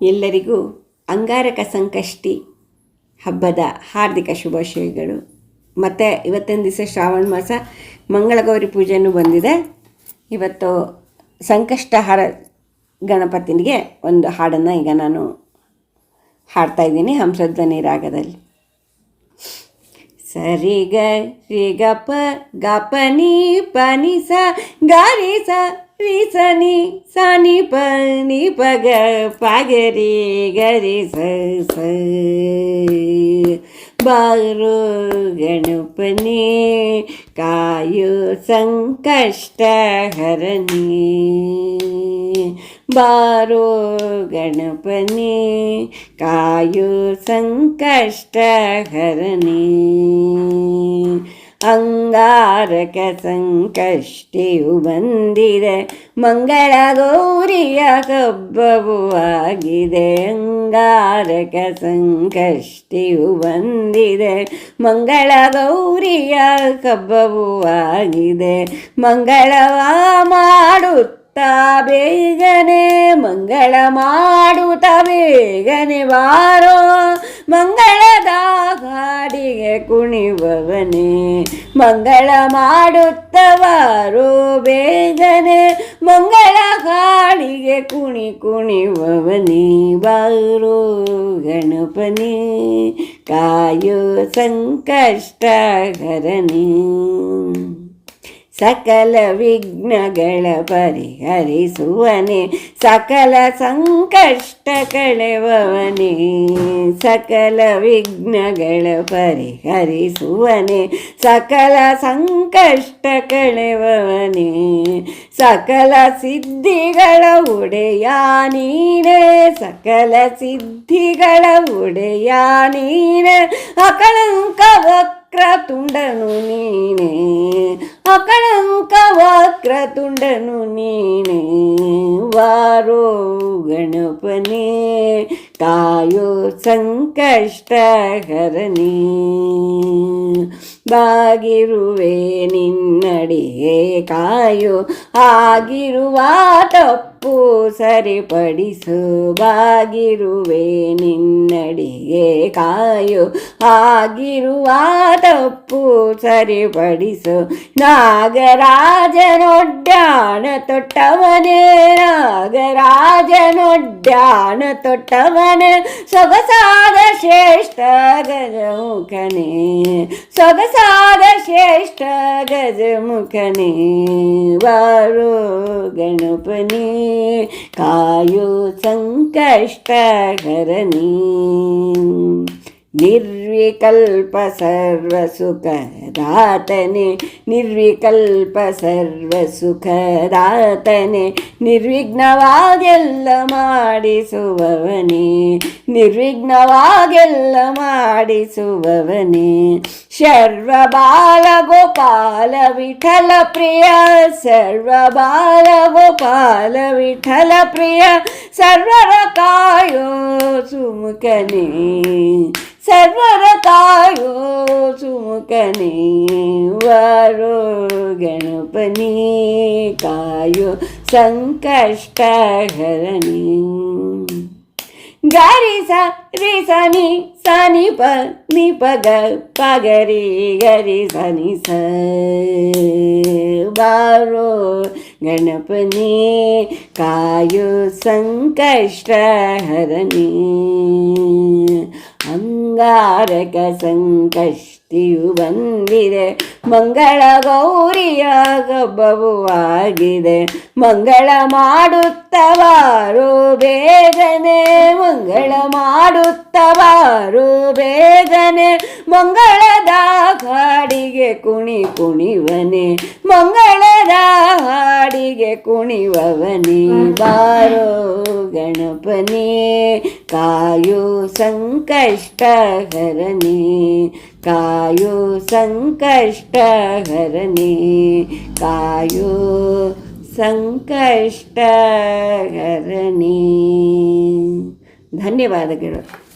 ಎಲ್ಲರಿಗೂ ಅಂಗಾರಕ ಸಂಕಷ್ಟಿ ಹಬ್ಬದ ಹಾರ್ದಿಕ ಶುಭಾಶಯಗಳು. ಮತ್ತು ಇವತ್ತಿನ ದಿವಸ ಶ್ರಾವಣ ಮಾಸ ಮಂಗಳಗೌರಿ ಪೂಜೆನೂ ಬಂದಿದೆ. ಇವತ್ತು ಸಂಕಷ್ಟಹಾರ ಗಣಪತಿನಿಗೆ ಒಂದು ಹಾಡನ್ನು ಈಗ ನಾನು ಹಾಡ್ತಾ ಇದ್ದೀನಿ ಹಂಸಧ್ವನಿ ರಾಗದಲ್ಲಿ ಸರಿ ಗ ರಿ ಗ ಪ ಗ ಪ ni ಪ ನಿ ಸ ಗ ಸ ರಿ ಸನಿ ni ಸ ni ಪ ನಿ ಪಗ ಗ ಪ ಗ ರಿ ಗ ರಿ ಸ. ಬಾರೋ ಗಣಪನೇ ಕಾಯೋ ಸಂಕಷ್ಟ ಹರಣಿ. ಬಾರೋ ಗಣಪನೇ ಕಾಯೋ ಸಂಕಷ್ಟ ಹರನೇ ಅಂಗಾರಕ ಸಂಕಷ್ಟಿಯು ಬಂದಿದೆ. ಮಂಗಳ ಗೌರಿಯ ಹಬ್ಬವು ಆಗಿದೆ. ಅಂಗಾರಕ ಸಂಕಷ್ಟಿಯು ಬಂದಿದೆ. ಮಂಗಳ ಗೌರಿಯ ಹಬ್ಬವು ಆಗಿದೆ. ಮಂಗಳವ ಮಾಡುತ್ತ ಬೇಗನೆ ಮಂಗಳ ಮಾಡುತ್ತ ಬೇಗನೆ ಬಾರೋ. ಮಂಗಳದ ಗಾಡಿಗೆ ಕುಣಿಬವನೇ ಮಂಗಳ ಮಾಡುತ್ತವಾರೋ ಬೇಗನೆ. ಮಂಗಳ ಗಾಡಿಗೆ ಕುಣಿ ಕುಣಿಬವನೇ ಬಾರೋ ಗಣಪನೇ. ಕಾಯೋ ಸಂಕಷ್ಟ ಸಕಲ ವಿಘ್ನಗಳ ಪರಿಹರಿಸುವನೆ, ಸಕಲ ಸಂಕಷ್ಟ ಕಳೆವವನೇ ಸಕಲ ವಿಘ್ನಗಳ ಪರಿಹರಿಸುವನೆ, ಸಕಲ ಸಂಕಷ್ಟ ಕಳೆವವನೇ ಸಕಲ ಸಿದ್ಧಿಗಳ ಒಡೆಯ ನೀನೇ, ಸಕಲ ಸಿದ್ಧಿಗಳ ಒಡೆಯ ನೀನೇ, ಅಕಳಂಕ ವಕ್ರ ತುಂಡನು ನೀನೇ ಅಕಳಂಕ ವಕ್ರ ತುಂಡನು ನೀನೇ ವಾರೋ ಗಣಪನೆ ತಾಯೋ ಸಂಕಷ್ಟ ಹರನೇ ಬಾಗಿರುವೆ ನಿನ್ನಡಿಗೆ ಕಾಯೋ ಆಗಿರುವ ತಪ್ಪು ಸರಿಪಡಿಸು ಬಾಗಿರುವೆ ನಿನ್ನಡಿಗೆ ಕಾಯು. ಆಗಿರುವ ತಪ್ಪು ಸರಿಪಡಿಸು. ನಾಗರಾಜನೊಡ್ಡಾಣ ತೊಟ್ಟವನೇ ನಾಗರಾಜನೊಡ್ಡಾಣ ತೊಟ್ಟವನೇ. ಸೊಗಸಾದ ಶ್ರೇಷ್ಠ ಗಜಮುಖನೇ, ಸೊಗಸಾದ ಶ್ರೇಷ್ಠ ಗಜಮುಖನೇ ಬಾರೋ ಗಣಪನೇ ಕಾಯೋ ಸಂಕಷ್ಟ ಹರನೇ ನಿರ್ವಿಕಲ್ಪ ಸರ್ವಸುಖದಾತನೆ ನಿರ್ವಿಕಲ್ಪ ಸರ್ವಸುಖದಾತನೆ ನಿರ್ವಿಘ್ನವಾಗೆಲ್ಲ ಮಾಡಿಸುವವನೇ ನಿರ್ವಿಘ್ನವಾಗೆಲ್ಲ ಮಾಡಿಸುವವನೇ ಶರ್ವ ಬಾಲ ಗೋಪಾಲ ವಿಠಲ ಪ್ರಿಯ ಸರ್ವ ಬಾಲ ಗೋಪಾಲ ವಿಠಲ ಪ್ರಿಯ ಸರ್ವರ ಕಾಯೋ ಸುಮುಖನೇ. ಸರ್ವರ ಕಾಯೋ ಸುಮುಖನೇ ವಾರೋ ಗಣಪನೇ ಕಾಯೋ ಸಂಕಷ್ಟ ಹರಣಿ ಗಾರಿ ಸ, ರಿ ಸ, ನಿ ನಿ ಪ ನಿ ಪ, ಗ ಪ, ಗ, ರಿ ಗ, ರಿ ನಿ ಸ. ಬಾರೋ ಗಣಪನೇ, ಕಾಯೋ ಸಂಕಷ್ಟ ಹರನೇ ಅಂಗಾರಕ ಸಂಕಷ್ಟಿಯು ಬಂದಿದೆ, ಮಂಗಳ ಗೌರಿಯ ಹಬ್ಬವು ಆಗಿದೆ ಮಂಗಳ ಮಾಡುತ್ತವಾರು ಬೇಗನೆ ಮಂಗಳ ಮಾಡುತ್ತವಾರು ಬೇಗನೆ ಮಂಗಳದ ಹಾಡಿಗೆ ಕುಣಿ ಕುಣಿವನೆ, ಮಂಗಳದ ಹಾಡಿಗೆ ಕುಣಿವವನೇ. ಬಾರೋ ಗಣಪನೇ, ಕಾಯೋ ಸಂಕಷ್ಟ ಹರನೆ ಕಾಯೋ ಸಂಕಷ್ಟ ಹರನೆ ಕಾಯೋ ಸಂಕಷ್ಟ ಹರನೆ ಧನ್ಯವಾದಗಳು.